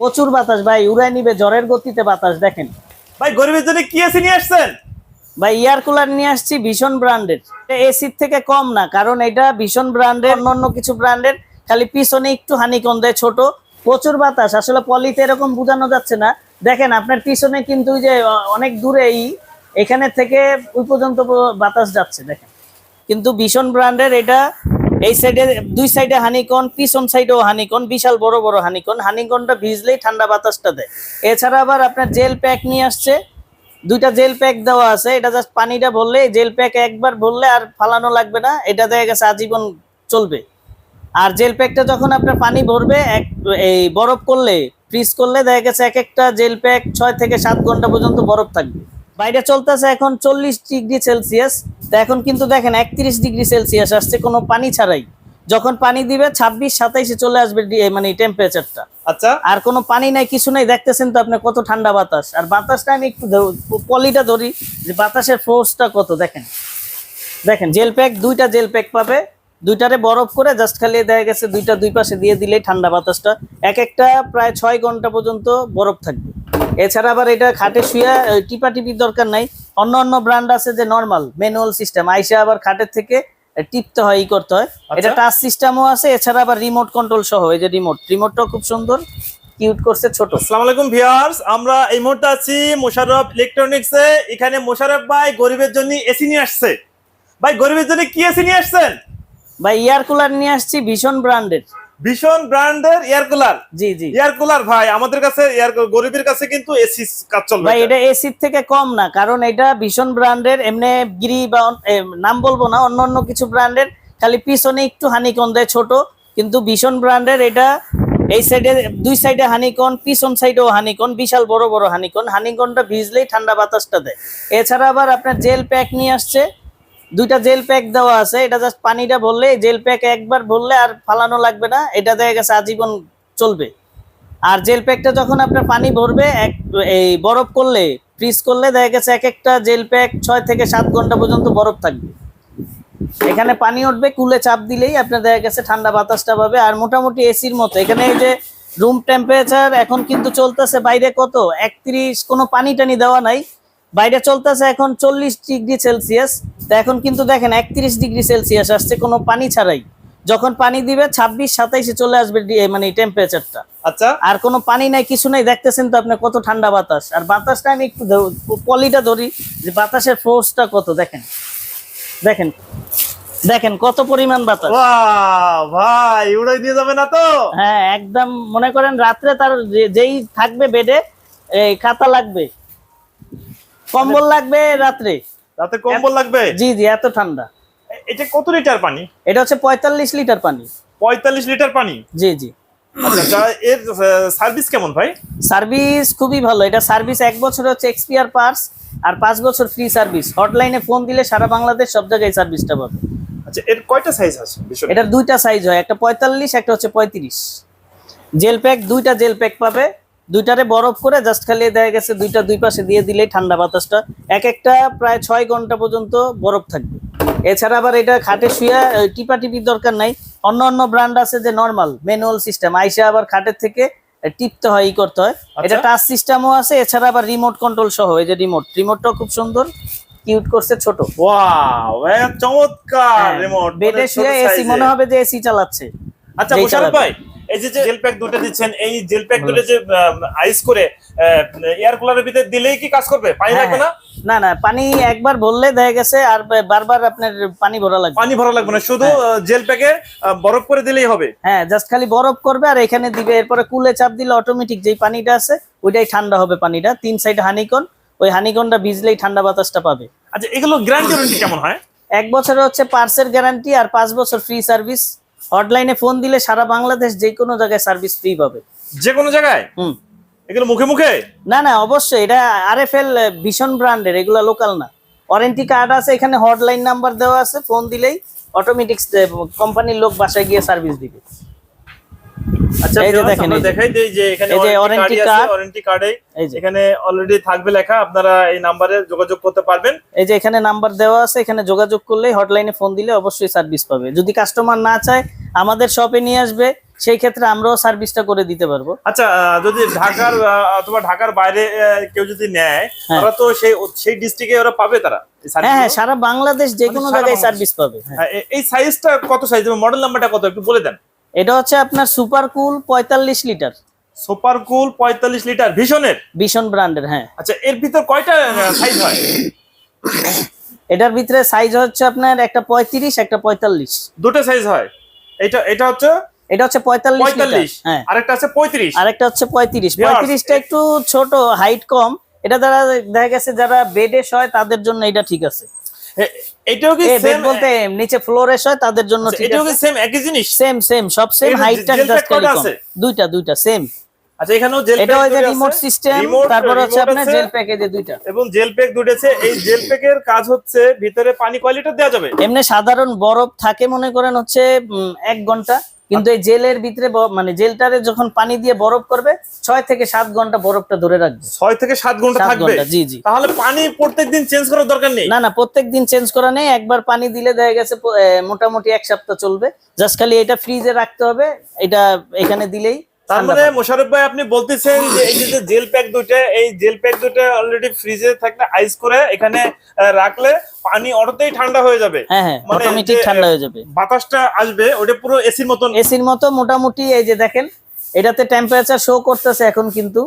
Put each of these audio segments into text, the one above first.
প্রচুর বাতাস ভাই উড়াই নিবে জ্বরের গতিতে বাতাস দেখেন। ভাই গরিবের জন্য কি এসি নিয়ে আসছেন? ভাই এয়ার কুলার নিয়ে আসছি ভীষণ ব্র্যান্ডের এসির থেকে কম না কারণ এটা ভীষণ ব্র্যান্ডের অন্য কিছু ব্র্যান্ডের খালি পিছনে একটু হানিকন দেয় ছোট। প্রচুর বাতাস আসলে পলিতে এরকম বোঝানো যাচ্ছে না। দেখেন আপনার পিছনে কিন্তু ওই যে অনেক দূরেই এখানে থেকে ওই পর্যন্ত বাতাস যাচ্ছে দেখেন। কিন্তু ভীষণ ব্র্যান্ডের এটা এই সাইডে দুই সাইডে হানিকন পিছন সাইডেও হানিকন বিশাল বড় বড় হানিকন হানিকনটা ভিজলেই ঠান্ডা বাতাসটা দেয়। এছাড়া আবার আপনার জেল প্যাক নিয়ে আসছে। দুইটা জেল প্যাক দেওয়া আছে। এটা জাস্ট পানিটা ভরলে জেল প্যাক একবার ভরলে আর ফালানো লাগবে না। এটা দেখা গেছে আজীবন চলবে। আর জেল প্যাকটা যখন আপনার পানি ভরবে, এক, এই বরফ করলে ফ্রিজ করলে দেখা গেছে এক একটা জেল প্যাক ছয় থেকে সাত ঘণ্টা পর্যন্ত বরফ থাকবে। বাইরে চলতেছে এখন চল্লিশ ডিগ্রি সেলসিয়াস। তো এখন কিন্তু দেখেন একত্রিশ ডিগ্রি সেলসিয়াস আসছে কোনো পানি ছাড়াই। যখন পানি দিবে ছাব্বিশ সাতাইশে চলে আসবে মানে টেম্পারেচারটা আচ্ছা। আর কোনো পানি নাই কিছু নাই দেখতেছেন তো আপনি কত ঠান্ডা বাতাস। আর বাতাসটা আমি একটু পলিটা ধরি যে বাতাসের ফোর্সটা কত দেখেন। দেখেন জেল প্যাক দুইটা জেল প্যাক পাবে। দুইটারে বরফ করে জাস্ট খালি দেখা গেছে দুইটা দুই পাশে দিয়ে দিলেই ঠান্ডা বাতাসটা। এক একটা প্রায় ছয় ঘণ্টা পর্যন্ত বরফ থাকবে। এছাড়া আবার এটা খাটে শুয়ে টিপা টিপির দরকার নাই। অন্য অন্য ব্র্যান্ড আছে যে নর্মাল ম্যানুয়াল সিস্টেম আইসা আবার খাটের থেকে টিপতে হয় ই করতে হয়। এটা টাচ সিস্টেমও আছে এছাড়া আবার রিমোট কন্ট্রোল সহ এই যে রিমোট রিমোটটাও খুব সুন্দর কিউট করছে ছোট। আসসালামু আলাইকুম ভিউয়ার্স আমরা এই মুহূর্তে আছি মোশাররফ ইলেকট্রনিক্স এখানে মোশাররফ ভাই গরিবের জন্য এসি নিয়ে আসছে। ভাই গরিবের জন্য কি এসি নিয়ে আসছেন? ভাই এয়ার কুলার নিয়ে আসছি ভীষণ ব্র্যান্ডের ভীষণ ব্র্যান্ডের এয়ার কুলার। জি জি। এয়ার কুলার ভাই আমাদের কাছে এয়ার গরিবের কাছে কিন্তু এসি কাজ চলবে ভাই এটা এসির থেকে কম না কারণ এটা ভীষণ ব্র্যান্ডের এমনি গিরি বা নাম বলব না অন্য অন্য কিছু ব্র্যান্ডের খালি পিছনে একটু হানিকন দেয় ছোট কিন্তু ভীষণ ব্র্যান্ডের এটা এই সাইডে দুই সাইডে হানিকন পিছন সাইডেও হানিকন বিশাল বড় বড় হানিকন হানিকনটা ভিজলেই ঠান্ডা বাতাসটা দেয়। এছাড়া আবার আপনার জেল প্যাক নিয়ে আসছে দুইটা জেল প্যাক দেওয়া আছে, এটা জাস্ট পানিটা ভরলে জেল প্যাক একবার ভরলে আর ফালানো লাগবে না, এটা দেখা গেছে আজীবন চলবে। আর জেল প্যাকটা যখন আপনার পানি ভরবে, এক, এই বরফ করলে ফ্রিজ করলে দেখা গেছে এক একটা জেল প্যাক ছয় থেকে সাত ঘণ্টা পর্যন্ত বরফ থাকবে। এখানে পানি উঠবে, কুলে চাপ দিলেই আপনার দেখা গেছে ঠান্ডা বাতাসটা পাবে। আর মোটামুটি এসির মতো, এখানে এই যে রুম টেম্পারেচার এখন কিন্তু চলতেছে বাইরে কত? একত্রিশ, কোনো পানি টানি দেওয়া নাই। বাইরে চলতেছে এখন চল্লিশ ডিগ্রি সেলসিয়াস। তো এখন কিন্তু দেখেন একত্রিশ ডিগ্রি সেলসিয়াস আসছে কোনো পানি ছাড়াই। যখন পানি দিবে ছাব্বিশ সাতাইশে চলে আসবে মানে টেম্পারেচারটা আচ্ছা। আর কোনো পানি নাই কিছু নাই দেখতেছেন তো আপনি কত ঠান্ডা বাতাস। আর বাতাসটা আমি একটু পলিটা ধরি যে বাতাসের ফোর্সটা কত দেখেন। দেখেন দেখেন কত পরিমাণ বাতাস। ভাই উড়াই দিয়ে যাবে না তো? হ্যাঁ একদম মনে করেন রাত্রে তার যেই থাকবে বেডে এই খাতা লাগবে। কম্বল লাগবে রাত্রে। রাতে কম্বল লাগবে? জি জি এত ঠান্ডা। এটা কত লিটার পানি? এটা হচ্ছে পঁয়তাল্লিশ লিটার পানি। পঁয়তাল্লিশ লিটার পানি? জি জি। আচ্ছা এর সার্ভিস কেমন ভাই? সার্ভিস খুবই ভালো। এটা সার্ভিস এক বছর হচ্ছে এক্সপিয়ার পার্স আর পাঁচ বছর ফ্রি সার্ভিস হটলাইনে ফোন দিলে সারা বাংলাদেশ সব জায়গায় সার্ভিসটা পাবে। আচ্ছা এর কয়টা সাইজ আছে এটার দুইটা সাইজ হয়। একটা পঁয়তাল্লিশ একটা হচ্ছে পঁয়ত্রিশ। জেল প্যাক দুইটা জেল প্যাক পাবে। দুইটারে বরফ করে জাস্ট খালি দেখা গেছে দুইটা দুই পাশে দিয়ে দিলেই ঠান্ডা বাতাসটা। এক একটা প্রায় ছয় ঘণ্টা পর্যন্ত বরফ থাকবে। এছাড়া আবার এটা খাটে শুয়ে টিপা টিপির দরকার নাই। অন্য অন্য ব্র্যান্ড আছে যে নর্মাল ম্যানুয়াল সিস্টেম আইসা আবার খাটের থেকে টিপতে হয় ই করতে হয়। এটা আচ্ছা। টাচ সিস্টেমও আছে এছাড়া আবার রিমোট কন্ট্রোল সহ এই যে রিমোট রিমোটটাও খুব সুন্দর কিউট করছে ছোট। ওয়াও চমৎকার রিমোট বেডে মানে শুয়ে এসি মনে হবে যে এসি চালাচ্ছে। আচ্ছা। ভাই এই যে জেল প্যাক দুটো দিচ্ছেন এই জেল প্যাক দুটো যে আইস করে এয়ার কুলারের ভিতরে দিলেই কি কাজ করবে? পানি হ্যাঁ, লাগবে না? না না পানি একবার ভরলে দেখা গেছে আর বারবার আপনার পানি ভরা লাগবে। পানি ভরা লাগবে না শুধু জেল প্যাকে বরফ করে দিলেই হবে। হ্যাঁ জাস্ট খালি বরফ করবে আর এখানে দিবে এরপরে কুলে চাপ দিলে অটোমেটিক যেই পানিটা আছে ওইটাই ঠান্ডা হবে পানিটা। তিন সাইড হানিকন ওই হানিকনটা ভিজলেই ঠান্ডা বাতাসটা পাবে। আচ্ছা এগুলো গ্যারান্টি কেমন হয়? এক বছরে হচ্ছে পার্সের গ্যারান্টি আর পাঁচ বছর ফ্রি সার্ভিস হটলাইনে ফোন দিলে সারা বাংলাদেশ যে কোনো জায়গায় সার্ভিস ফ্রি পাবে। যে কোনো জায়গায়? হুম। এগুলো মুখে মুখে? না না অবশ্যই। এটা আরএফএল এফ এল ভীষণ ব্র্যান্ডের এগুলো লোকাল না। ওয়ারেন্টি কার্ড আছে এখানে হটলাইন নাম্বার দেওয়া আছে ফোন দিলেই অটোমেটিক কোম্পানির লোক বাসায় গিয়ে সার্ভিস দিবে। আচ্ছা এই যে দেখেন, আমরা এই যে। দেখাই দেই যে এখানে এই যে ওয়ারেন্টি কার্ড ওয়ারেন্টি কার্ডে এখানে অলরেডি থাকবে লেখা আপনারা এই নাম্বারে যোগাযোগ করতে পারবেন। এই যে এখানে নাম্বার দেওয়া আছে এখানে যোগাযোগ করলেই হটলাইনে ফোন দিলে অবশ্যই সার্ভিস পাবে। যদি কাস্টমার না চায় আমাদের শপে নিয়ে আসবে সেই ক্ষেত্রে আমরাও সার্ভিসটা করে দিতে পারব। আচ্ছা যদি ঢাকার অথবা ঢাকার বাইরে কেউ যদি নেয় হ্যাঁ। তারা তো সেই সেই ডিস্ট্রিক্টে ওরা পাবে তারা হ্যাঁ হ্যাঁ সারা বাংলাদেশ যে কোনো জায়গায় সার্ভিস পাবে হ্যাঁ। এই সাইজটা কত সাইজ মডেল নাম্বারটা কত একটু বলে দেন। এটা হচ্ছে আপনার সুপার কুল পঁয়তাল্লিশ লিটার। সুপার কুল পঁয়তাল্লিশ লিটার ভীষণের? ভীষণ ব্র্যান্ডের হ্যাঁ। আচ্ছা এর ভিতর কয়টা সাইজ হয়? এটার ভিতরে সাইজ হচ্ছে আপনার একটা পঁয়ত্রিশ একটা পঁয়তাল্লিশ। দুটো সাইজ হয়। এটা এটা হচ্ছে? এটা হচ্ছে পঁয়তাল্লিশ পঁয়তাল্লিশ। হ্যাঁ। আরেকটা আছে পঁয়ত্রিশ। আরেকটা হচ্ছে পঁয়ত্রিশ। পঁয়ত্রিশটা একটু ছোট হাইট কম। এটা দ্বারা দেখা গেছে যারা বেডে হয় তাদের জন্য এটা ঠিক আছে। এটাও কি সেম বলতে নিচে ফ্লোরেস হয় তাদের জন্য ঠিক এটাও কি সেম একই জিনিস? সেম সেম সব সেম হাইটটা জাস্ট আছে? দুইটা দুইটা সেম আচ্ছা এখানেও জেল এটা রিমোট সিস্টেম তারপর হচ্ছে আপনার জেল প্যাকেজে দুইটা। এবং জেল প্যাক এই জেল প্যাকের কাজ হচ্ছে ভিতরে পানি কয় দেওয়া যাবে। এমনি সাধারণ বরফ থাকে মনে করেন হচ্ছে এক ঘণ্টা। কিন্তু এই জেলের ভিতরে মানে জেলটারে যখন পানি দিয়ে বরফ করবে ছয় থেকে সাত ঘণ্টা বরফটা ধরে রাখবে। ছয় থেকে সাত ঘণ্টা থাকবে? জি জি। তাহলে পানি প্রত্যেকদিন চেঞ্জ করার দরকার নেই? না না প্রত্যেকদিন চেঞ্জ করা নেই। একবার পানি দিলে দেখা গেছে মোটামুটি এক সপ্তাহ চলবে। জাস্ট খালি এটা ফ্রিজে রাখতে হবে। এটা এখানে দিলেই তার মানে মোশারফ ভাই আপনি বলতেছেন যে এই যে জেল প্যাক দুটো এই জেল প্যাক দুটো অলরেডি ফ্রিজে থাকলে আইস করে এখানে রাখলে পানি অটোতেই ঠান্ডা হয়ে যাবে। হ্যাঁ হ্যাঁ মানে অটোমেটিক ঠান্ডা হয়ে যাবে। বাতাসটা আসবে ওটা পুরো এসির মতন। এসির মতো মোটামুটি এই যে দেখেন এটাতে টেম্পারেচার শো করতেছে এখন কিন্তু।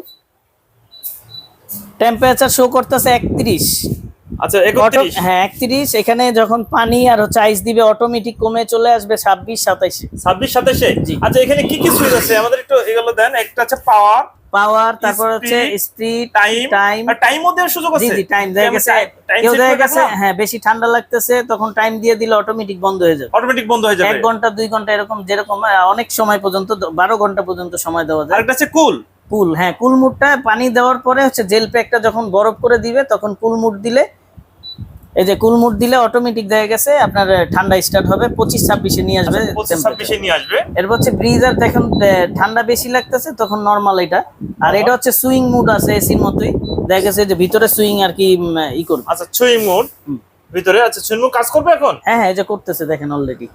টেম্পারেচার শো করতেছে একত্রিশ। আচ্ছা একত্রিশ। হ্যাঁ একত্রিশ। এখানে যখন পানি আর হচ্ছে আইস দিবে অটোমেটিক কমে চলে আসবে ছাব্বিশ সাতাইশে। ছাব্বিশ সাতাশে জি। আচ্ছা এখানে কি কি সুইচ আছে? আমাদের একটু এগুলো দেন। একটা আছে পাওয়ার পাওয়ার তারপর হচ্ছে স্পিড টাইম টাইম আর টাইম দেওয়ার সুযোগ আছে? জি টাইম দেখা গেছে। কেউ দেখা গেছে হ্যাঁ বেশি ঠান্ডা লাগতেছে তখন টাইম দিয়ে দিলে অটোমেটিক বন্ধ হয়ে যাবে। অটোমেটিক বন্ধ হয়ে যাবে। এক ঘণ্টা দুই ঘণ্টা এরকম যেরকম অনেক সময় পর্যন্ত দ- বারো ঘণ্টা পর্যন্ত সময় দেওয়া যায়। আরেকটা আছে কুল কুল হ্যাঁ কুল মুডটা পানি দেওয়ার পরে হচ্ছে জেল প্যাকটা যখন বরফ করে দিবে তখন কুল মুড দিলে এই যে কুল মুড দিলে অটোমেটিক দেখা গেছে আপনার ঠান্ডা স্টার্ট হবে পঁচিশ ছাব্বিশে নিয়ে আসবে পঁচিশ ছাব্বিশে নিয়ে আসবে। এরপর হচ্ছে ব্রিজার দেখুন ঠান্ডা বেশি লাগতেছে তখন নর্মাল এটা। আর এটা হচ্ছে সুইং মুড আছে এসির মতোই। দেখা গেছে যে ভিতরে সুইং আর কি ই করবে। আচ্ছা সুইং মুড ভিতরে আচ্ছা সুইং মুড কাজ করবে এখন? হ্যাঁ হ্যাঁ এই যে করতেছে দেখেন অলরেডি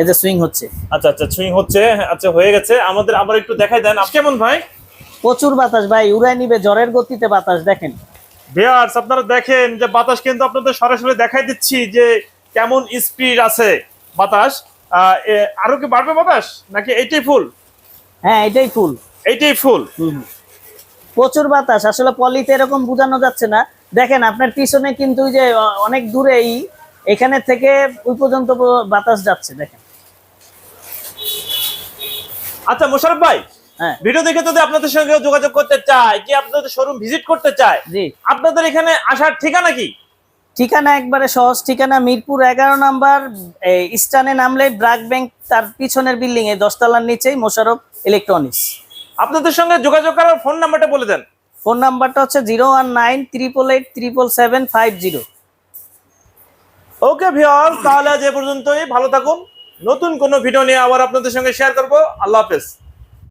এই যে সুইং হচ্ছে। আচ্ছা আচ্ছা সুইং হচ্ছে আচ্ছা হয়ে গেছে। আমাদের আবার একটু দেখাই দেন। কেমন ভাই? প্রচুর বাতাস ভাই উড়াই নিবে জ্বরের গতিতে বাতাস দেখেন। ভিউয়ার্স আপনারা দেখেন যে বাতাস কিন্তু আপনাদের সরাসরি দেখাই দিচ্ছি যে কেমন স্পিড আছে বাতাস। আরও কি বাড়বে বাতাস? নাকি এইটাই ফুল হ্যাঁ এটাই ফুল এইটাই ফুল। প্রচুর বাতাস। আসলে পলিতে এরকম বোঝানো যাচ্ছে না। দেখেন আপনার পিছনে কিন্তু ওই যে অনেক দূরেই এখানে থেকে ওই পর্যন্ত বাতাস যাচ্ছে দেখেন। আচ্ছা মোশারফ ভাই ভিডিও দেখে যদি আপনাদের সঙ্গে যোগাযোগ করতে চায় কি আপনাদের শোরুম ভিজিট করতে চায় জি। আপনাদের এখানে আসার ঠিকানা কি? ঠিকানা একবারে সহজ ঠিকানা মিরপুর এগারো নাম্বার স্টানে নামলে ব্রাক ব্যাংক তার পিছনের বিল্ডিং এ দশতলার নিচেই মোশারফ ইলেকট্রনিক্স আপনাদের সঙ্গে যোগাযোগ করার ফোন নাম্বারটা বলে দেন। ফোন নাম্বারটা হচ্ছে zero one nine triple eight triple seven five zero okay viewers তাহলে আজ এ পর্যন্তই। ভালো থাকুন। নতুন কোনো ভিডিও নিয়ে আবার আপনাদের সঙ্গে শেয়ার করব। আল্লাহ হাফেজ।